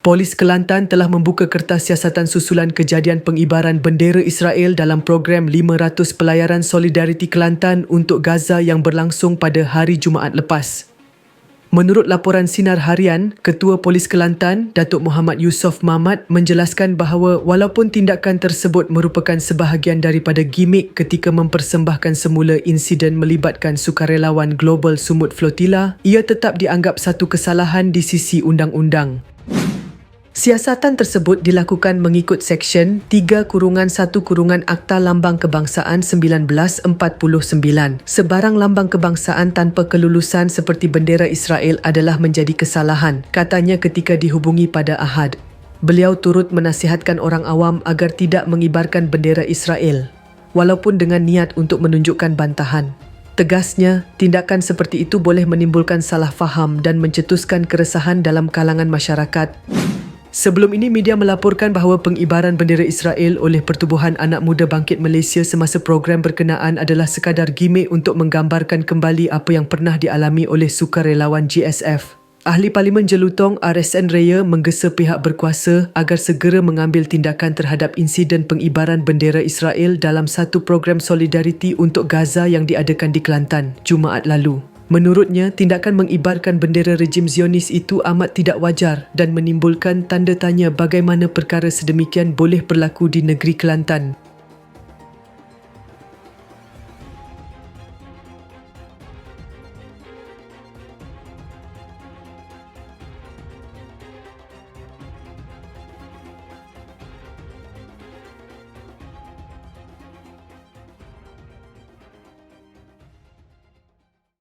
Polis Kelantan telah membuka kertas siasatan susulan kejadian pengibaran bendera Israel dalam program 500 pelayaran Solidariti Kelantan untuk Gaza yang berlangsung pada hari Jumaat lepas. Menurut laporan Sinar Harian, Ketua Polis Kelantan, Datuk Muhammad Yusof Mahmat menjelaskan bahawa walaupun tindakan tersebut merupakan sebahagian daripada gimmick ketika mempersembahkan semula insiden melibatkan sukarelawan Global Sumut Flotilla, ia tetap dianggap satu kesalahan di sisi undang-undang. Siasatan tersebut dilakukan mengikut Seksyen 3 kurungan 1 kurungan Akta Lambang Kebangsaan 1949. Sebarang lambang kebangsaan tanpa kelulusan seperti bendera Israel adalah menjadi kesalahan, katanya ketika dihubungi pada Ahad. Beliau turut menasihatkan orang awam agar tidak mengibarkan bendera Israel, walaupun dengan niat untuk menunjukkan bantahan. Tegasnya, tindakan seperti itu boleh menimbulkan salah faham dan mencetuskan keresahan dalam kalangan masyarakat. Sebelum ini, media melaporkan bahawa pengibaran bendera Israel oleh Pertubuhan Anak Muda Bangkit Malaysia semasa program berkenaan adalah sekadar gimmick untuk menggambarkan kembali apa yang pernah dialami oleh sukarelawan GSF. Ahli Parlimen Jelutong RSN Raya menggesa pihak berkuasa agar segera mengambil tindakan terhadap insiden pengibaran bendera Israel dalam satu program solidariti untuk Gaza yang diadakan di Kelantan Jumaat lalu. Menurutnya, tindakan mengibarkan bendera rejim Zionis itu amat tidak wajar dan menimbulkan tanda tanya bagaimana perkara sedemikian boleh berlaku di negeri Kelantan.